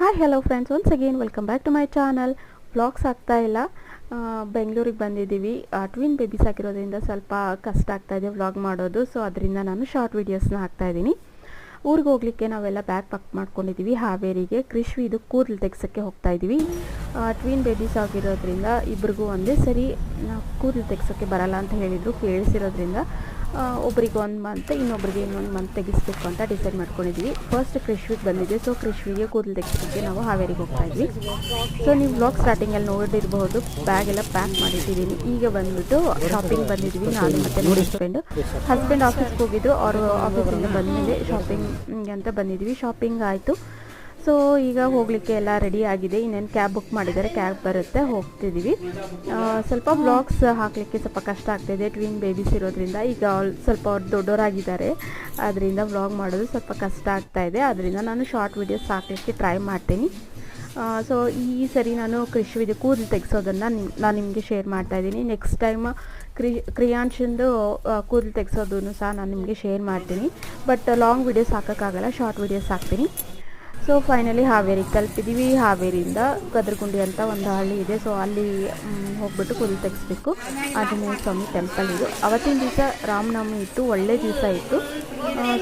Hi hello friends once again welcome back to my channel vlogs ಆಗ್ತಾ ಇಲ್ಲ. ಬೆಂಗಳೂರಿಗೆ ಬಂದಿದ್ದೀವಿ. ಟ್ವಿನ್ ಬೇಬೀಸ್ ಆಗಿರೋದ್ರಿಂದ ಸ್ವಲ್ಪ ಕಷ್ಟ ಆಗ್ತಾ ಇದೆ ವ್ಲಾಗ್ ಮಾಡೋದು. ಸೊ ಅದರಿಂದ ನಾನು ಶಾರ್ಟ್ ವೀಡಿಯೋಸ್ನ ಹಾಕ್ತಾ ಇದ್ದೀನಿ. ಊರಿಗೆ ಹೋಗ್ಲಿಕ್ಕೆ ನಾವೆಲ್ಲ ಬ್ಯಾಗ್ ಪಕ್ ಮಾಡ್ಕೊಂಡಿದ್ದೀವಿ. ಹಾವೇರಿಗೆ ಕೃಷಿ ಇದು ಕೂದಲು ತೆಗ್ಸೋಕ್ಕೆ ಹೋಗ್ತಾ ಇದ್ದೀವಿ. ಟ್ವಿನ್ ಬೇಬೀಸ್ ಆಗಿರೋದ್ರಿಂದ ಇಬ್ರಿಗೂ ಒಂದೇ ಸರಿ ಕೂದಲು ತೆಗ್ಸೋಕ್ಕೆ ಬರಲ್ಲ ಅಂತ ಹೇಳಿದರು. ಕೇಳಿಸಿರೋದ್ರಿಂದ ಒಬ್ರಿಗೆ ಒಂದು ಮಂತ್ ಇನ್ನೊಬ್ರಿಗೆ ಇನ್ನೊಂದು ಮಂತ್ ತೆಗಿಸ್ಬೇಕು ಅಂತ ಡಿಸೈಡ್ ಮಾಡ್ಕೊಂಡಿದ್ವಿ. ಫಸ್ಟ್ ಕೃಷ್ವಿಗೆ ಬಂದಿದೆ ಸೊ ಕೃಷ್ವಿಗೆ ಕೂದಲು ತೆಗಿಸೋಕ್ಕೆ ನಾವು ಹಾವೇರಿಗೆ ಹೋಗ್ತಾ ಇದ್ವಿ. ಸೊ ನೀವು ಬ್ಲಾಗ್ ಸ್ಟಾರ್ಟಿಂಗಲ್ಲಿ ನೋಡಿರಬಹುದು ಬ್ಯಾಗ್ ಎಲ್ಲ ಪ್ಯಾಕ್ ಮಾಡಿದ್ದೀನಿ ಈಗ ಬಂದ್ಬಿಟ್ಟು ಶಾಪಿಂಗ್ ಬಂದಿದ್ವಿ. ನಾನು ಮತ್ತೆ ನನ್ನ ಹಸ್ಬೆಂಡ್ ಹಸ್ಬೆಂಡ್ ಆಫೀಸ್ಗೆ ಹೋಗಿದ್ದು, ಅವರು ಆಫೀಸಿಂದ ಬಂದಮೇಲೆ ಶಾಪಿಂಗ್ ಅಂತ ಬಂದಿದ್ವಿ. ಶಾಪಿಂಗ್ ಆಯಿತು. ಸೊ ಈಗ ಹೋಗಲಿಕ್ಕೆ ಎಲ್ಲ ರೆಡಿ ಆಗಿದೆ. ಇನ್ನೇನು ಕ್ಯಾಬ್ ಬುಕ್ ಮಾಡಿದರೆ ಕ್ಯಾಬ್ ಬರುತ್ತೆ ಹೋಗ್ತಿದ್ದೀವಿ ಸ್ವಲ್ಪ ಬ್ಲಾಗ್ಸ್ ಹಾಕಲಿಕ್ಕೆ ಸ್ವಲ್ಪ ಕಷ್ಟ ಆಗ್ತಿದೆ. ಟ್ವಿನ್ ಬೇಬೀಸ್ ಇರೋದ್ರಿಂದ ಈಗ ಸ್ವಲ್ಪ ಅವ್ರು ದೊಡ್ಡವರಾಗಿದ್ದಾರೆ. ಅದರಿಂದ ವ್ಲಾಗ್ ಮಾಡೋದು ಸ್ವಲ್ಪ ಕಷ್ಟ ಆಗ್ತಾಯಿದೆ ಅದರಿಂದ ನಾನು ಶಾರ್ಟ್ ವೀಡಿಯೋಸ್ ಹಾಕಲಿಕ್ಕೆ ಟ್ರೈ ಮಾಡ್ತೀನಿ. ಸೊ ಈ ಸರಿ ನಾನು ಕೃಷಿವಿದೆ ಕೂದಲು ತೆಗೆಸೋದನ್ನು ನಿಮ್, ನಾನು ನಿಮಗೆ ಶೇರ್ ಮಾಡ್ತಾ ಇದ್ದೀನಿ. ನೆಕ್ಸ್ಟ್ ಟೈಮ್ ಕ್ರಿ, ಕ್ರಿಯಾಂಶಂದು ಕೂದಲು ತೆಗೆಸೋದನ್ನು ಸಹ ನಾನು ನಿಮಗೆ ಶೇರ್ ಮಾಡ್ತೀನಿ. ಬಟ್ ಲಾಂಗ್ ವೀಡಿಯೋಸ್ ಹಾಕೋಕ್ಕಾಗಲ್ಲ ಶಾರ್ಟ್ ವೀಡಿಯೋಸ್ ಹಾಕ್ತೀನಿ. ಸೊ ಫೈನಲಿ ಹಾವೇರಿಗೆ ತಲುಪಿದ್ದೀವಿ ಹಾವೇರಿಯಿಂದ ಕದ್ರಗುಂಡಿ ಅಂತ ಒಂದು ಹಳ್ಳಿ ಇದೆ. ಸೊ ಅಲ್ಲಿ ಹೋಗ್ಬಿಟ್ಟು ಕುರಿ ತೆಗೆಸ್ಬೇಕು. ಆಂಜನೇಯ ಸ್ವಾಮಿ ಟೆಂಪಲ್ ಇದು. ಅವತ್ತಿನ ದಿವಸ ರಾಮನವಮಿ ಇತ್ತು. ಒಳ್ಳೆ ದಿವಸ ಇತ್ತು.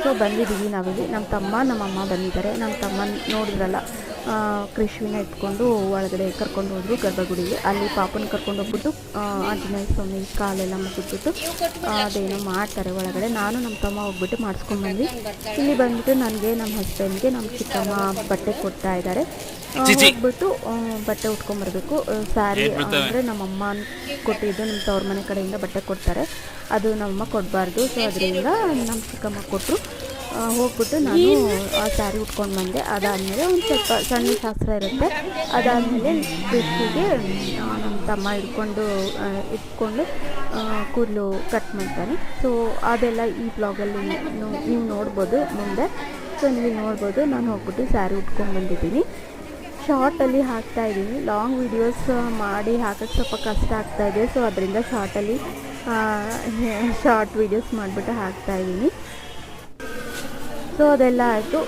ಸೊ ಬಂದಿದ್ದೀವಿ ನಾವಿಲ್ಲಿ. ನಮ್ಮ ತಮ್ಮ, ನಮ್ಮಮ್ಮ ಬಂದಿದ್ದಾರೆ. ನಮ್ಮ ತಮ್ಮ ನೋಡಿದ್ರಲ್ಲ. ಆ, ಇಟ್ಕೊಂಡು ಒಳಗಡೆ ಕರ್ಕೊಂಡು ಹೋದ್ರು ಗರ್ಭಗುಡಿಗೆ. ಅಲ್ಲಿ ಪಾಪನ ಕರ್ಕೊಂಡು ಹೋಗ್ಬಿಟ್ಟು ಆಂಜನೇಯ ಸ್ವಾಮಿ ಕಾಲೆಲ್ಲ ಮುಗಿದ್ಬಿಟ್ಟು ಅದೇನೋ ಮಾಡ್ತಾರೆ ಒಳಗಡೆ. ನಾನು ನಮ್ಮ ತಮ್ಮ ಹೋಗ್ಬಿಟ್ಟು ಮಾಡಿಸ್ಕೊಂಡು ಬಂದ್ವಿ. ಇಲ್ಲಿ ಬಂದ್ಬಿಟ್ಟು ನನಗೆ ನಮ್ಮ ಹಸ್ಬೆಂಡ್ಗೆ ನಮ್ಮ ಚಿಕ್ಕಮ್ಮ ಬಟ್ಟೆ ಕೊಡ್ತಾ ಇದ್ದಾರೆ. ಹೋಗ್ಬಿಟ್ಟು ಬಟ್ಟೆ ಉಟ್ಕೊಂಬರ್ಬೇಕು ಸ್ಯಾರಿ ಅಂದರೆ ನಮ್ಮಮ್ಮ ಕೊಟ್ಟಿದ್ದು ನಮ್ಮ ತವ್ರ ಮನೆ ಕಡೆಯಿಂದ ಬಟ್ಟೆ ಕೊಡ್ತಾರೆ. ಅದು ನಮ್ಮಮ್ಮ ಕೊಡಬಾರ್ದು. ಸೊ ಅದರಿಂದ ನಮ್ಮ ಚಿಕ್ಕಮ್ಮ ಕೊಟ್ಟರು ಹೋಗ್ಬಿಟ್ಟು ನಾನು ಆ ಸ್ಯಾರಿ ಉಟ್ಕೊಂಡು ಬಂದೆ. ಅದಾದಮೇಲೆ ಒಂದು ಸ್ವಲ್ಪ ಸಣ್ಣ ಶಾಸ್ತ್ರ ಇರುತ್ತೆ. ಅದಾದಮೇಲೆ ಬಿಸಿಗೆ ನಮ್ಮ ತಮ್ಮ ಇಟ್ಕೊಂಡು ಇಟ್ಕೊಂಡು ಕೂದಲು ಕಟ್ ಮಾಡ್ತಾನೆ. ಸೊ ಅದೆಲ್ಲ ಈ ಬ್ಲಾಗಲ್ಲಿ ನೀವು ನೋಡ್ಬೋದು ಮುಂದೆ. ಸೊ ನೀವು ನೋಡ್ಬೋದು. ನಾನು ಹೋಗ್ಬಿಟ್ಟು ಸ್ಯಾರಿ ಉಟ್ಕೊಂಡು ಬಂದಿದ್ದೀನಿ. ಶಾರ್ಟಲ್ಲಿ ಹಾಕ್ತಾ ಇದ್ದೀನಿ. ಲಾಂಗ್ ವೀಡಿಯೋಸ್ ಮಾಡಿ ಹಾಕೋಕ್ಕೆ ಸ್ವಲ್ಪ ಕಷ್ಟ ಆಗ್ತಾ ಇದೆ. ಸೊ ಅದರಿಂದ ಶಾರ್ಟಲ್ಲಿ ಶಾರ್ಟ್ ವೀಡಿಯೋಸ್ ಮಾಡಿಬಿಟ್ಟು ಹಾಕ್ತಾ ಇದ್ದೀನಿ. ಸೊ ಅದೆಲ್ಲ ಆಯಿತು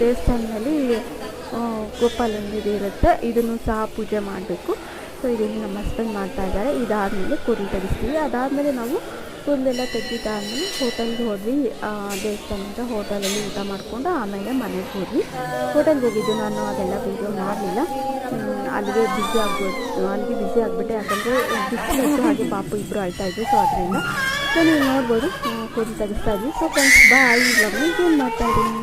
ದೇವಸ್ಥಾನದಲ್ಲಿ ಇದು ಇರುತ್ತೆ. ಇದನ್ನು ಸಹ ಪೂಜೆ ಮಾಡಬೇಕು. ಸೊ ಇದನ್ನು ನಮ್ಮ ಹಸ್ಬೆಂಡ್ ಮಾಡ್ತಾ ಇದ್ದಾರೆ. ಇದಾದಮೇಲೆ ಕೂದಲು ತೆಗಿಸ್ತೀವಿ ಅದಾದಮೇಲೆ ನಾವು ಕೂದಲೆಲ್ಲ ತೆಗಿದಾದ್ಮೇಲೆ ಹೋಟೆಲ್ಗೆ ಹೋದ್ವಿ. ಆ, ದೇವಸ್ಥಾನದಿಂದ ಹೋಟೆಲಲ್ಲಿ ಊಟ ಮಾಡಿಕೊಂಡು ಆಮೇಲೆ ಮನೆಗೆ ಹೋದ್ವಿ. ಹೋಟೆಲ್ಗೆ ಹೋಗಿದ್ದು ನಾನು ಅದೆಲ್ಲ ವೀಡಿಯೋ ಮಾಡಲಿಲ್ಲ. ಅಲ್ಲಿಗೆ ಬ್ಯುಸಿ ಆಗ್ಬೋದು ಅಲ್ಲಿಗೆ ಬ್ಯುಸಿ ಆಗಿಬಿಟ್ಟೆ. ಯಾಕಂದರೆ ಬಿಸಿ ಹಾಗೆ ಪಾಪು ಇಬ್ಬರು ಅಳ್ತಾ ಇದ್ದರು ಸೊ ಅದರಿಂದ ಸೊ ನೀವು ನೋಡ್ಬೋದು ಆ, ಕೂದಲು ತೆಗಿಸ್ತಾ ಇದ್ವಿ ಸೊ ಫ್ರೆಂಡ್ಸ್ ಬಾಯ್ ಇವಾಗ ಏನು ಮಾಡ್ತಾ ಇದ್ದೀನಿ